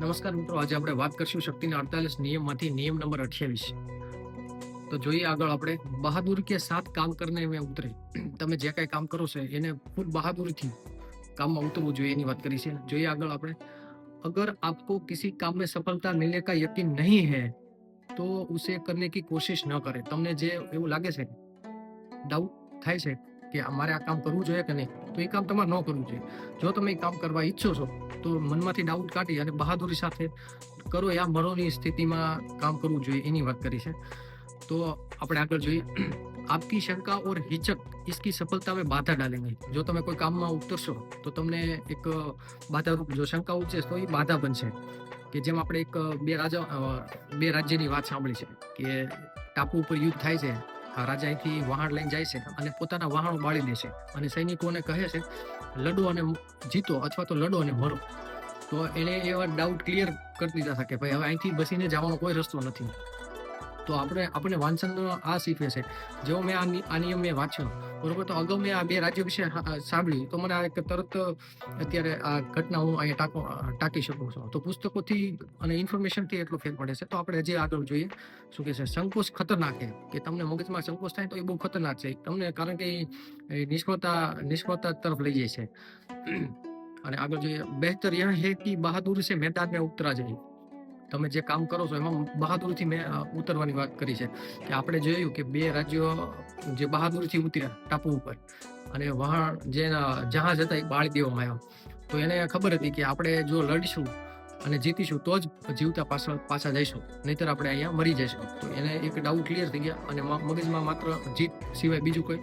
નમસ્કાર મિત્રો, આજે આપણે વાત કરશું શક્તિના અડતાલીસ નિયમમાંથી નિયમ નંબર અઠ્યાવીસ. તો જોઈએ આગળ આપણે, બહાદુર કે સાત કામ કરને મેં ઉતરે. તમે જે કાંઈ કામ કરો છો એને ફૂલ બહાદુરીથી કામમાં ઉતરવું જોઈએ એની વાત કરી છે. જોઈએ આગળ આપણે, અગર આપકો કિસી કામ મેં સફળતા મિલને કા યકીન નહીં હે, તો ઉસે કરને કી કોશિશ ન કરે. તમને જે એવું લાગે છે ડાઉટ થાય છે કે અમારે આ કામ કરવું જોઈએ કે નહીં તો એ કામ તમારે ન કરવું જોઈએ જો તમે એ કામ કરવા ઈચ્છો છો તો મનમાંથી ડાઉટ કાઢી અને બહાદુરી સાથે કરો યા મરોની સ્થિતિમાં કામ કરવું જોઈએ એની વાત કરી છે તો આપણે આગળ જોઈએ આપકી શંકા ઓર હિચક इसकी સફળતા में બાધા ડાલેંગે જો તમે કોઈ કામમાં ઉતરશો તો તમને એક બાધારૂપ જો શંકા ઉઠશે તો એ બાધા બનશે કે જેમ આપણે એક બે રાજા અ, બે રાજ્યની વાત સાંભળી છે કે ટાપુ ઉપર યુદ્ધ થાય છે આ રાજા અહીંથી વહાણ લઈને જાય છે અને પોતાના વહાણો બાળી દે છે. અને સૈનિકોને કહે છે, લડો અને જીતો અથવા તો લડો અને મરો. તો એને એવા ડાઉટ ક્લિયર કરી દીધા હતા કે ભાઈ, હવે અહીંથી બસીને જવાનો કોઈ રસ્તો નથી. તો આપણે આપણે વાંચનનો આ શીખવે છે. જેવો મેં આ નિયમ મેં વાંચ્યો બરોબર, તો અગાઉ મેં આ બે રાજ્યો વિશે સાંભળ્યું તો મને આ એક તરત, અત્યારે આ ઘટના હું અહીંયા ટાંકો, ટાંકી શકું છું. તો પુસ્તકોથી અને ઇન્ફોર્મેશનથી એટલો ફેર પડે છે. તો આપણે હજી આગળ જોઈએ. શું કે છે? સંકોચ ખતરનાક છે. કે તમને મગજમાં સંકોચ થાય તો એ બહુ ખતરનાક છે. તમને કારણ કે એ નિષ્ફળતા નિષ્ફળતા તરફ લઈ જાય છે. અને આગળ જોઈએ. બહેતર યહ હે કે બહાદુર છે મેદાન મેં ઉતરા જાય. તમે જે કામ કરો છો એમાં બહાદુરથી મેં ઉતરવાની વાત કરી છે કે આપણે જોયું કે બે રાજ્યો જે બહાદુરથી ઉતર્યા ટાપુ ઉપર અને વહાણ જે જહાજ હતા એ બાળી દેવામાં આવ્યા. તો એને ખબર હતી કે આપણે જો લડીશું અને જીતીશું તો જ જીવતા પાછળ પાછા જઈશું, નહીતર આપણે અહીંયા મરી જઈશું. તો એને એક ડાઉટ ક્લિયર થઈ ગયા અને મગજમાં માત્ર જીત સિવાય બીજું કોઈ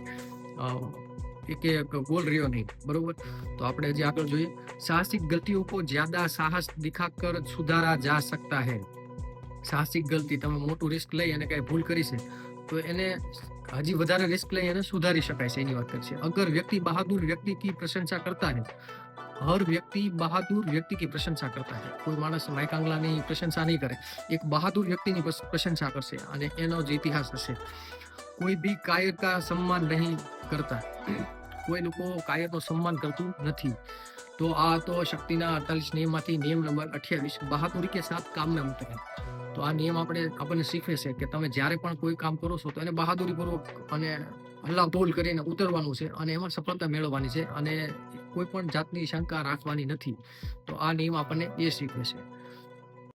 એક એક ગોલ રહ્યો નહીં બરોબર તો આપણે જે આગળ જોઈએ साहसिक गलतियों को ज्यादा साहस दिखाकर सुधारा जा सकता है સાહસિક ગલતી તમે મોટું રિસ્ક લઈ અને કઈ ભૂલ કરી છે તો એને હજી વધારે રિસ્ક લઈ એને સુધારી શકાય છે એની વાત કરી છે અગર વ્યક્તિ બહાદુર વ્યક્તિ की प्रशंसा करता है હર વ્યક્તિ બહાદુર વ્યક્તિ की प्रशंसा करता है કોઈ માણસ માઇકાંગલાની પ્રશંસા નહીં કરે એક બહાદુર વ્યક્તિની પ્રશ- પ્રશંસા કરશે અને એનો જ ઇતિહાસ હશે કોઈ બી કાયર કા સન્માન નહીં કરતા. કોઈ લોકો કાયરનો સન્માન કરતું નથી. તો આ તો શક્તિના અડતાલીસ નિયમમાંથી નિયમ નંબર અઠ્યાવીસ બહાદુરી કે સાથ કામ में ઉતરે તો આ નિયમ આપણે, આપણને શીખવે છે કે તમે જ્યારે પણ કોઈ કામ કરો છો તો એને બહાદુરીપૂર્વક અને હલ્લા બોલ કરીને ઉતરવાનું છે અને એમાં સફળતા મેળવવાની છે અને કોઈ પણ જાતની શંકા રાખવાની નથી. તો આ નિયમ આપણને એ શીખવે છે.